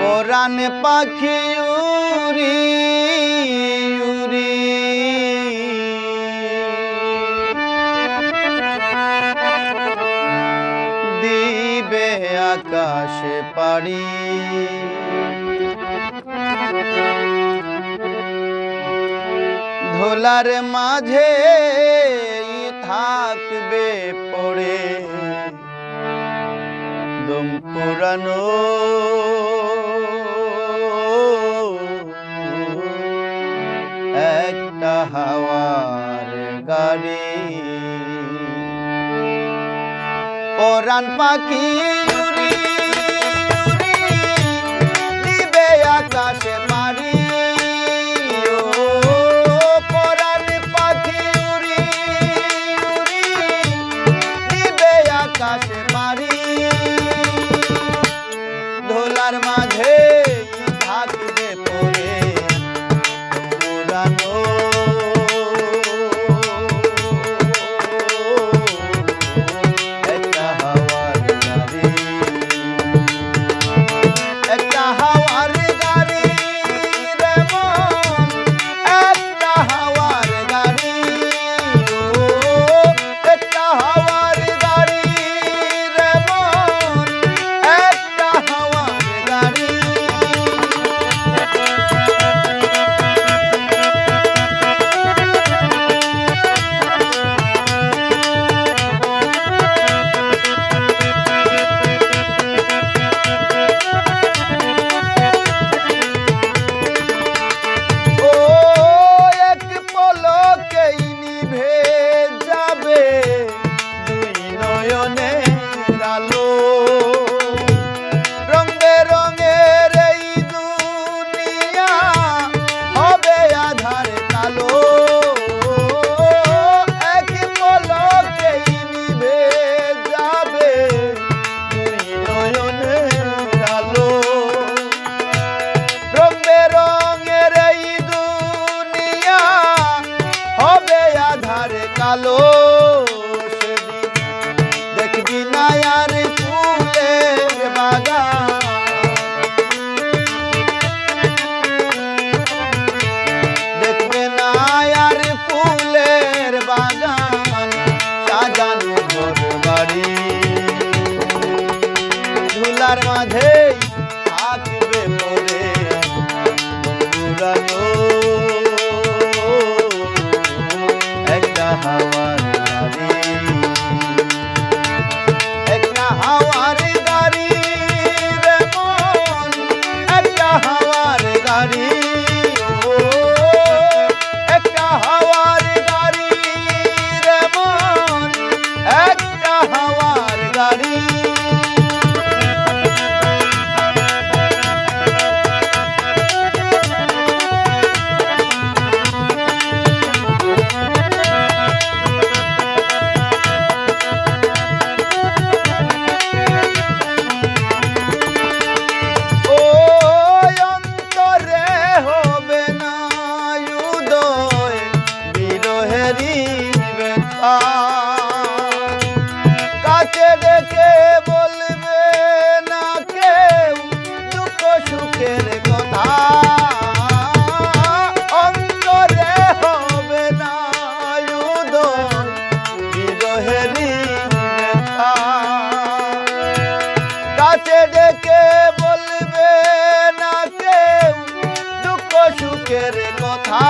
পরাণ পাখি উরি উরি দিবে আকাশে পাড়ি। ধোলার মাঝে থাকবে পড়ে। কদম পুরানো একটা হাওয়ার গাড়ি। পরাণ পাখি। নয়নে তার মাঝেই থাকবে পরে একটা হাওয়ার একটা হাওয়ার গাড়ি রে মন, একটা হাওয়ার গাড়ি। ও, একটা হাওয়া কে বলবে না কেউ? দুঃখ সুখের কথা